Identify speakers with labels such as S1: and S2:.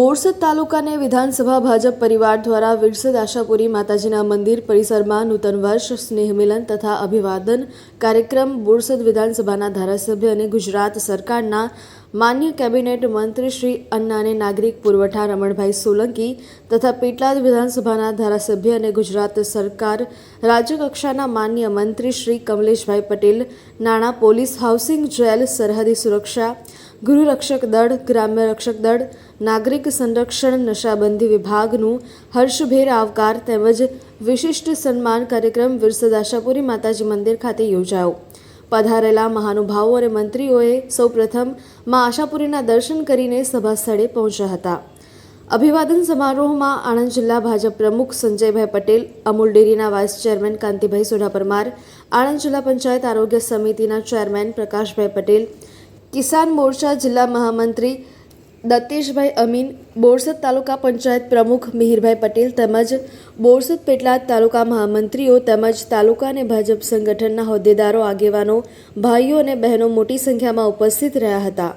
S1: બોરસદ તાલુકાને વિધાનસભા ભાજપ પરિવાર દ્વારા વિરસદ આશાપુરી માતાજીના મંદિર પરિસરમાં નૂતન વર્ષ, સ્નેહ મિલન તથા અભિવાદન કાર્યક્રમ બોરસદ વિધાનસભાના ધારાસભ્ય અને ગુજરાત સરકારના માન્ય કેબિનેટ મંત્રી શ્રી અન્નાને નાગરિક પુરવઠા રમણભાઈ સોલંકી તથા પેટલાદ વિધાનસભાના ધારાસભ્ય અને ગુજરાત સરકાર રાજ્યકક્ષાના માન્ય મંત્રી શ્રી કમલેશભાઈ પટેલ, નાણાં પોલીસ હાઉસિંગ જેલ, સરહદી સુરક્ષા ગૃહરક્ષક દળ ગ્રામ્ય રક્ષક દળ, નાગરિક સંરક્ષણ નશાબંધી વિભાગનું હર્ષભેર આવકાર તેમજ વિશિષ્ટ સન્માન કાર્યક્રમ વિરસદ આશાપુરી માતાજી મંદિર ખાતે યોજાયો. પધારેલા મહાનુભાવો અને મંત્રીઓએ સૌપ્રથમ મા આશાપુરીના દર્શન કરીને સભા સ્થળે પહોંચ્યા હતા. અભિવાદન સમારોહમાં આણંદ જિલ્લા ભાજપ પ્રમુખ સંજયભાઈ પટેલ, અમૂલ ડેરીના વાઇસ ચેરમેન કાંતિભાઈ સોઢા પરમાર આણંદ જિલ્લા પંચાયત આરોગ્ય સમિતિના ચેરમેન પ્રકાશભાઈ પટેલ કિસાન મોરચા જિલ્લા મહામંત્રી દત્તેશભાઈ અમીન, બોરસદ તાલુકા પંચાયત પ્રમુખ મિહિરભાઈ પટેલ તેમજ બોરસદ પેટલાદ તાલુકા મહામંત્રીઓ તેમજ તાલુકા અને ભાજપ સંગઠનના હોદ્દેદારો, આગેવાનો, ભાઈઓ અને બહેનો મોટી સંખ્યામાં ઉપસ્થિત રહ્યા હતા.